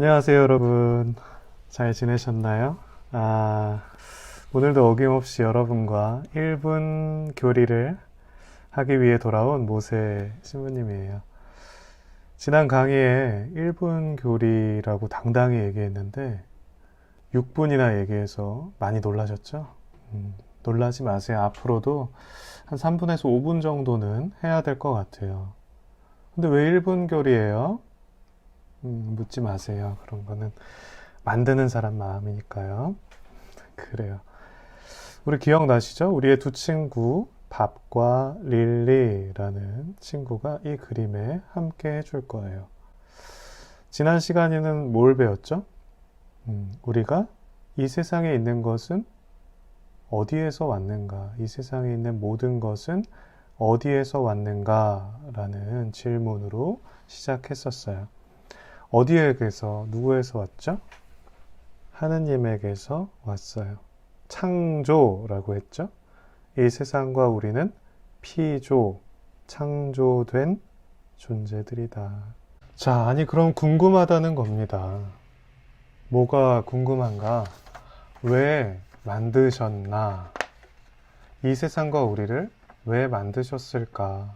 안녕하세요, 여러분. 잘 지내셨나요? 아, 오늘도 어김없이 여러분과 1분 교리를 하기 위해 돌아온 모세 신부님이에요. 지난 강의에 1분 교리라고 당당히 얘기했는데 6분이나 얘기해서 많이 놀라셨죠? 음, 놀라지 마세요. 앞으로도 한 3분에서 5분 정도는 해야 될 것 같아요. 근데 왜 1분 교리예요? 음, 묻지 마세요. 그런 거는 만드는 사람 마음이니까요. 그래요. 우리 기억나시죠? 우리의 두 친구, 밥과 릴리라는 친구가 이 그림에 함께 해줄 거예요. 지난 시간에는 뭘 배웠죠? 음, 우리가 이 세상에 있는 것은 어디에서 왔는가? 이 세상에 있는 모든 것은 어디에서 왔는가? 라는 질문으로 시작했었어요. 어디에게서, 누구에서 왔죠? 하느님에게서 왔어요. 창조라고 했죠? 이 세상과 우리는 피조, 창조된 존재들이다. 자, 아니, 그럼 궁금하다는 겁니다. 뭐가 궁금한가? 왜 만드셨나? 이 세상과 우리를 왜 만드셨을까?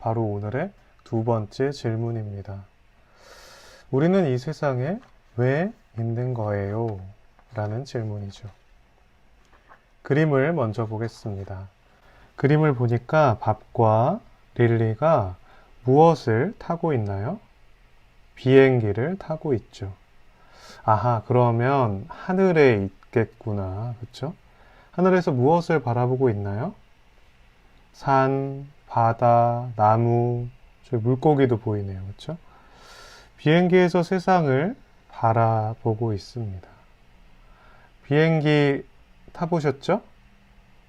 바로 오늘의 두 번째 질문입니다. 우리는 이 세상에 왜 있는 거예요? 라는 질문이죠. 그림을 먼저 보겠습니다. 그림을 보니까 밥과 릴리가 무엇을 타고 있나요? 비행기를 타고 있죠. 아하, 그러면 하늘에 있겠구나. 그쵸? 하늘에서 무엇을 바라보고 있나요? 산, 바다, 나무, 저 물고기도 보이네요. 그쵸? 비행기에서 세상을 바라보고 있습니다. 비행기 타보셨죠?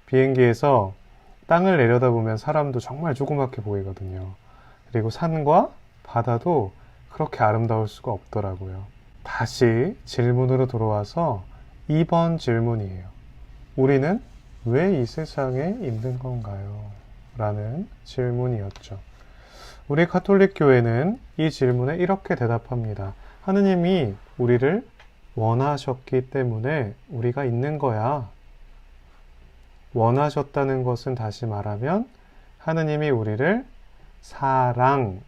비행기에서 땅을 내려다보면 사람도 정말 조그맣게 보이거든요. 그리고 산과 바다도 그렇게 아름다울 수가 없더라고요. 다시 질문으로 돌아와서 2번 질문이에요. 우리는 왜 이 세상에 있는 건가요? 라는 질문이었죠. 우리 카톨릭 교회는 이 질문에 이렇게 대답합니다. 하느님이 우리를 원하셨기 때문에 우리가 있는 거야. 원하셨다는 것은 다시 말하면 하느님이 우리를 사랑하고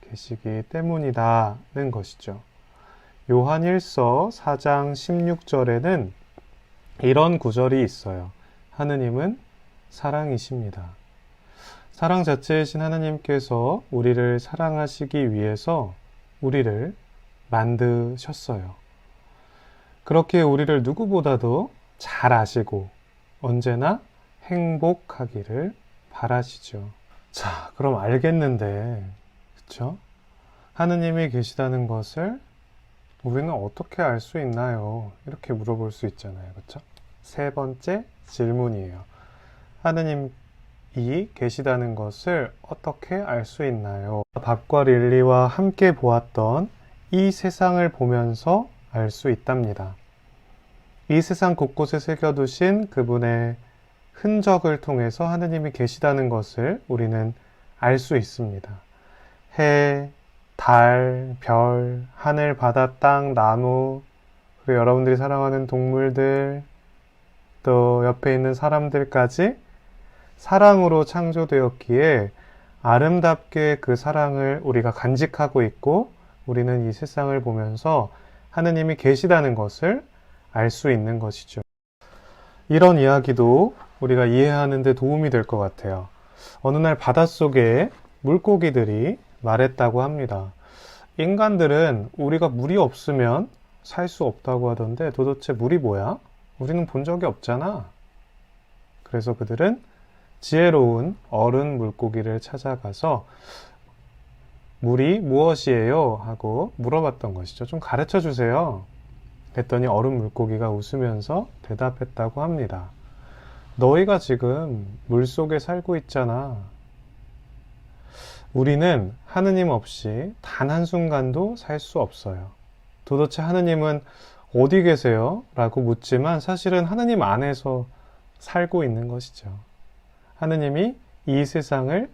계시기 때문이다는 것이죠. 요한 1서 4장 16절에는 이런 구절이 있어요. 하느님은 사랑이십니다. 사랑 자체이신 하나님께서 우리를 사랑하시기 위해서 우리를 만드셨어요. 그렇게 우리를 누구보다도 잘 아시고 언제나 행복하기를 바라시죠. 자, 그럼 알겠는데, 그쵸? 하느님이 계시다는 것을 우리는 어떻게 알 수 있나요? 이렇게 물어볼 수 있잖아요. 그쵸? 세 번째 질문이에요. 하느님 이 계시다는 것을 어떻게 알 수 있나요? 밥과 릴리와 함께 보았던 이 세상을 보면서 알 수 있답니다. 이 세상 곳곳에 새겨두신 그분의 흔적을 통해서 하느님이 계시다는 것을 우리는 알 수 있습니다. 해, 달, 별, 하늘, 바다, 땅, 나무, 그리고 여러분들이 사랑하는 동물들, 또 옆에 있는 사람들까지 사랑으로 창조되었기에 아름답게 그 사랑을 우리가 간직하고 있고 우리는 이 세상을 보면서 하느님이 계시다는 것을 알 수 있는 것이죠. 이런 이야기도 우리가 이해하는 데 도움이 될 것 같아요. 어느 날 바닷속에 물고기들이 말했다고 합니다. 인간들은 우리가 물이 없으면 살 수 없다고 하던데 도대체 물이 뭐야? 우리는 본 적이 없잖아. 그래서 그들은 지혜로운 어른 물고기를 찾아가서 물이 무엇이에요? 하고 물어봤던 것이죠. 좀 가르쳐 주세요. 했더니 어른 물고기가 웃으면서 대답했다고 합니다. 너희가 지금 물 속에 살고 있잖아. 우리는 하느님 없이 단 한순간도 살 수 없어요. 도대체 하느님은 어디 계세요? 라고 묻지만 사실은 하느님 안에서 살고 있는 것이죠. 하느님이 이 세상을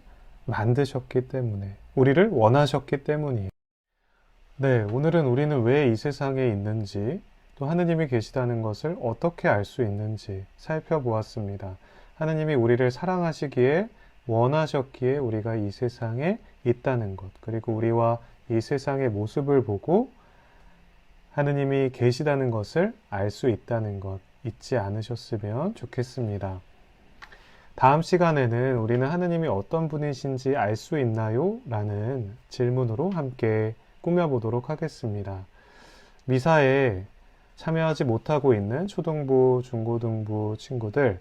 만드셨기 때문에, 우리를 원하셨기 때문이에요. 네, 오늘은 우리는 왜 이 세상에 있는지, 또 하느님이 계시다는 것을 어떻게 알 수 있는지 살펴보았습니다. 하느님이 우리를 사랑하시기에 원하셨기에 우리가 이 세상에 있다는 것, 그리고 우리와 이 세상의 모습을 보고 하느님이 계시다는 것을 알 수 있다는 것 잊지 않으셨으면 좋겠습니다. 다음 시간에는 우리는 하느님이 어떤 분이신지 알 수 있나요? 라는 질문으로 함께 꾸며보도록 하겠습니다. 미사에 참여하지 못하고 있는 초등부, 중고등부 친구들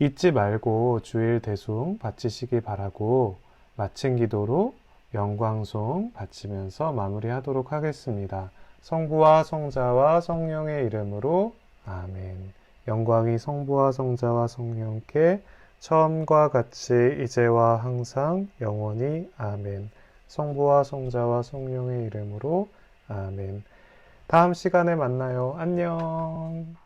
잊지 말고 주일 대송 바치시기 바라고 마친 기도로 영광송 바치면서 마무리하도록 하겠습니다. 성부와 성자와 성령의 이름으로 아멘. 영광이 성부와 성자와 성령께 처음과 같이 이제와 항상 영원히 아멘. 성부와 성자와 성령의 이름으로 아멘. 다음 시간에 만나요. 안녕.